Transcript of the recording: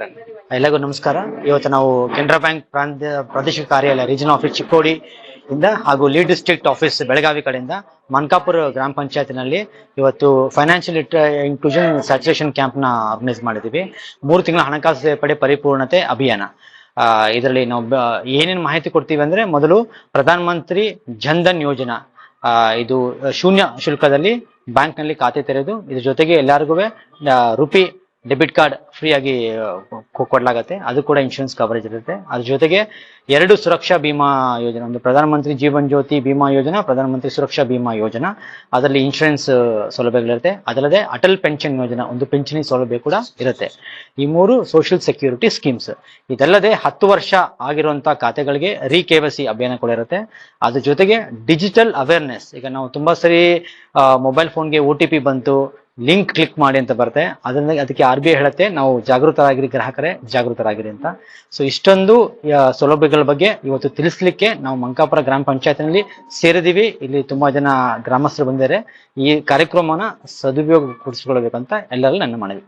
ಎಲ್ಲರಿಗೂ ನಮಸ್ಕಾರ. ಇವತ್ತು ನಾವು ಕೆನರಾ ಬ್ಯಾಂಕ್ ಪ್ರಾಂತ್ಯ ಪ್ರಾದೇಶಿಕ ಕಾರ್ಯಾಲಯ ರೀಜನ್ ಆಫೀಸ್ ಚಿಕ್ಕೋಡಿ ಇಂದ ಹಾಗೂ ಲೀಡ್ ಡಿಸ್ಟ್ರಿಕ್ಟ್ ಆಫೀಸ್ ಬೆಳಗಾವಿ ಕಡೆಯಿಂದ ಮನ್ಕಾಪುರ ಗ್ರಾಮ ಪಂಚಾಯತ್ನಲ್ಲಿ ಇವತ್ತು ಫೈನಾನ್ಷಿಯಲ್ ಇನ್ಕ್ಲೂಷನ್ ಸ್ಯಾಚುರೇಷನ್ ಕ್ಯಾಂಪ್ನ ಆರ್ಗನೈಸ್ ಮಾಡಿದೀವಿ ಮೂರು ತಿಂಗಳ ಹಣಕಾಸು ಪಡೆ ಪರಿಪೂರ್ಣತೆ ಅಭಿಯಾನ. ಇದರಲ್ಲಿ ನಾವು ಏನೇನು ಮಾಹಿತಿ ಕೊಡ್ತೀವಿ ಅಂದ್ರೆ ಮೊದಲು ಪ್ರಧಾನ ಮಂತ್ರಿ ಜನ್ಧನ್ ಯೋಜನಾ. ಇದು ಶೂನ್ಯ ಶುಲ್ಕದಲ್ಲಿ ಬ್ಯಾಂಕ್ನಲ್ಲಿ ಖಾತೆ ತೆರೆದು ಇದ್ರ ಜೊತೆಗೆ ಎಲ್ಲರಿಗೂ ರುಪಿ ಡೆಬಿಟ್ ಕಾರ್ಡ್ ಫ್ರೀ ಆಗಿ ಕೊಡಲಾಗತ್ತೆ. ಅದು ಕೂಡ ಇನ್ಶೂರೆನ್ಸ್ ಕವರೇಜ್ ಇರುತ್ತೆ. ಅದ್ರ ಜೊತೆಗೆ ಎರಡು ಸುರಕ್ಷಾ ಬಿಮಾ ಯೋಜನೆ, ಒಂದು ಪ್ರಧಾನಮಂತ್ರಿ ಜೀವನ್ ಜ್ಯೋತಿ ಬಿಮಾ ಯೋಜನಾ, ಪ್ರಧಾನಮಂತ್ರಿ ಸುರಕ್ಷಾ ಬಿಮಾ ಯೋಜನಾ. ಅದರಲ್ಲಿ ಇನ್ಶೂರೆನ್ಸ್ ಸೌಲಭ್ಯಗಳಿರುತ್ತೆ ಅದಲ್ಲದೆ ಅಟಲ್ ಪೆನ್ಷನ್ ಯೋಜನಾ, ಒಂದು ಪಿಂಚಣಿ ಸೌಲಭ್ಯ ಕೂಡ ಇರುತ್ತೆ. ಈ ಮೂರು ಸೋಷಿಯಲ್ ಸೆಕ್ಯೂರಿಟಿ ಸ್ಕೀಮ್ಸ್ ಇದಲ್ಲದೆ ಹತ್ತು ವರ್ಷ ಆಗಿರುವಂತಹ ಖಾತೆಗಳಿಗೆ ರೀ ಕೆ ಅಭಿಯಾನ ಕೂಡ ಇರುತ್ತೆ. ಅದ್ರ ಜೊತೆಗೆ ಡಿಜಿಟಲ್ ಅವೇರ್ನೆಸ್ ಈಗ ನಾವು ತುಂಬಾ ಸರಿ ಮೊಬೈಲ್ ಫೋನ್ಗೆ ಒ ಟಿ ಪಿ ಬಂತು. ಲಿಂಕ್ ಕ್ಲಿಕ್ ಮಾಡಿ ಅಂತ ಬರುತ್ತೆ. ಅದನ್ನ ಅದಕ್ಕೆ ಆರ್ ಬಿ ಐ ಹೇಳುತ್ತೆ. ನಾವು ಜಾಗೃತರಾಗಿರಿ ಗ್ರಾಹಕರೇ ಜಾಗೃತರಾಗಿರಿ ಅಂತ. ಸೊ ಇಷ್ಟೊಂದು ಸೌಲಭ್ಯಗಳ ಬಗ್ಗೆ ಇವತ್ತು ತಿಳಿಸ್ಲಿಕ್ಕೆ ನಾವು ಮಂಕಾಪುರ ಗ್ರಾಮ ಪಂಚಾಯತ್ನಲ್ಲಿ ಸೇರಿದೀವಿ. ಇಲ್ಲಿ ತುಂಬಾ ಜನ ಗ್ರಾಮಸ್ಥರು ಬಂದಿದ್ದಾರೆ. ಈ ಕಾರ್ಯಕ್ರಮನ ಸದುಪಯೋಗ ಪಡಿಸ್ಕೊಳ್ಬೇಕಂತ ಎಲ್ಲರೂ ನನ್ನ ಮನವಿ